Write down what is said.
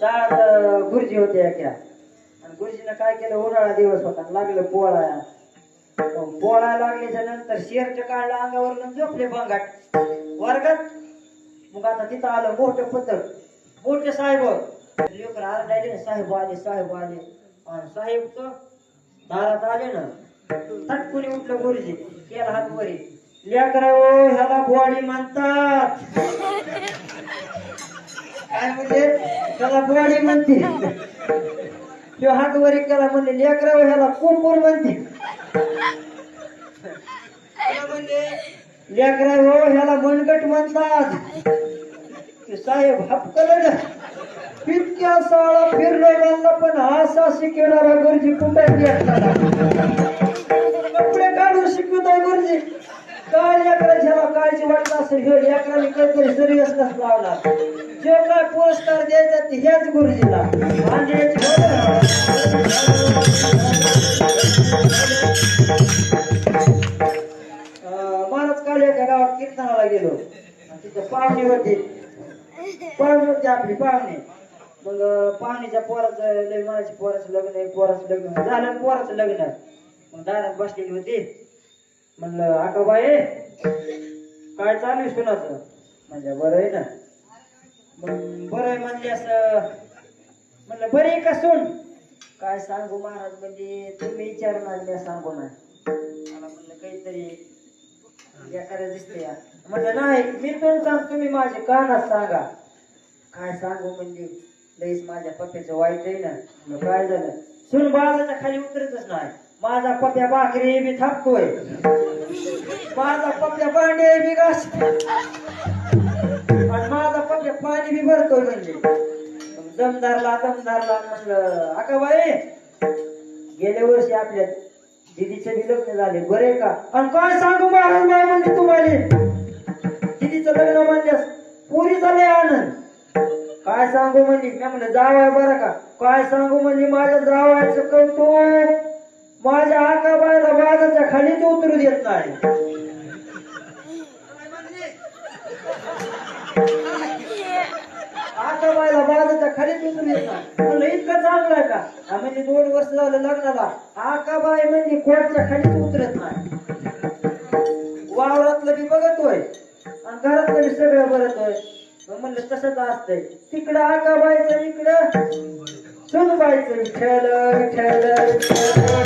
सात गुरुजी होते एका. आणि गुरुजीनं काय केलं? उन्हाळा दिवस होता. आणि लागलं पोळाया पोळा लागल्याच्या नंतर शेरच्या काढलं अंगावर झोपले बंगाट वर्गात. मग आता तिथं आलं मोठं पथक मोठे साहेब. लेकर आरडायले ना साहेब आले साहेब आले. आणि साहेब तर दारात आले ना तटकुनी उठलं गुरुजी. केला हात वरी. लेकरा ओ ह्याला बुवाडी म्हणतात. काय म्हणजे? त्याला बुवाडी म्हणते तो हात वरी केला म्हणजे लेकराव ह्याला कुंपूर म्हणते म्हणजे लेकराव लेकरा ह्याला मनगट म्हणतात. ते साहेब हपकल इतक्या साळा फिरलो म्हणला पण असा शिकणारा गरजी कुठे लेकराच्याला वाटत असेल हे लेकराने काहीतरी सिरियसनेस लावला जे काय पुरस्कार द्यायचा ते ह्याच गुरुजीला. आणि महाराज काल एका गावात कीर्तनाला गेलो. आणि तिथं पाहुणे होते. पाहुणे होती आपली पाहुणे मग पाहुणीच्या पोराचं लय मनाची पोराचं लग्न आहे पोराचं लग्न झालं पोराचं लग्न. आहे. मग दारात बसलेली होती. म्हणलं आकाबाई काय चालू आहे सुनाचं म्हणजे बरं आहे ना. मग बरं आहे म्हणजे असं म्हणलं बरं आहे का सून काय सांगू महाराज म्हणजे तुम्ही विचारणार मी सांगू ना मला म्हणलं काहीतरी एखाद्या दिसते या म्हटलं नाही मी पण सांग तुम्ही माझे कानात सांगा. काय सांगू म्हणजे लईच माझ्या पप्प्याचं वाईट आहे ना. काय झालं? सून बाजाच्या खाली उतरतच नाही. माझा पप्या भाकरी बी थापतोय. माझा पप्या भांडे बी घास आणि माझा पप्या पाणी बी भरतोय म्हणजे. दमदारला दमदारला म्हटलं अका बाई गेल्या वर्षी आपल्या दिदीचे बी लग्न झाले बरे का? आणि काय सांगू महाराज बाई म्हणजे तुम्हाला? दिदीचं लग्न म्हणल्यास पुरी झाले आनंद. काय सांगू म्हणजे मी म्हणलं जावाय बरं का. काय सांगू म्हणजे माझ्या जावायचं कौतुक माझ्या आकाबाईला बाजाच्या खालीच उतरू देत नाही. आकाबाईला बाजाच्या खालीच उतरू देत नाही. म्हणलं इतकं चांगलं आहे का? हा म्हणजे दोन वर्ष झालं लग्नाला. आकाबाई म्हणजे कोटच्या खालीच उतरत नाही. वावरातलं बी बघतोय आणि घरातलं बी सगळं बघतोय मग म्हणलं तसंच असतंय. तिकडं आकाबाईचं इकडं सुनबाईचं. विठ्ठल विठ्ठल विठ्ठल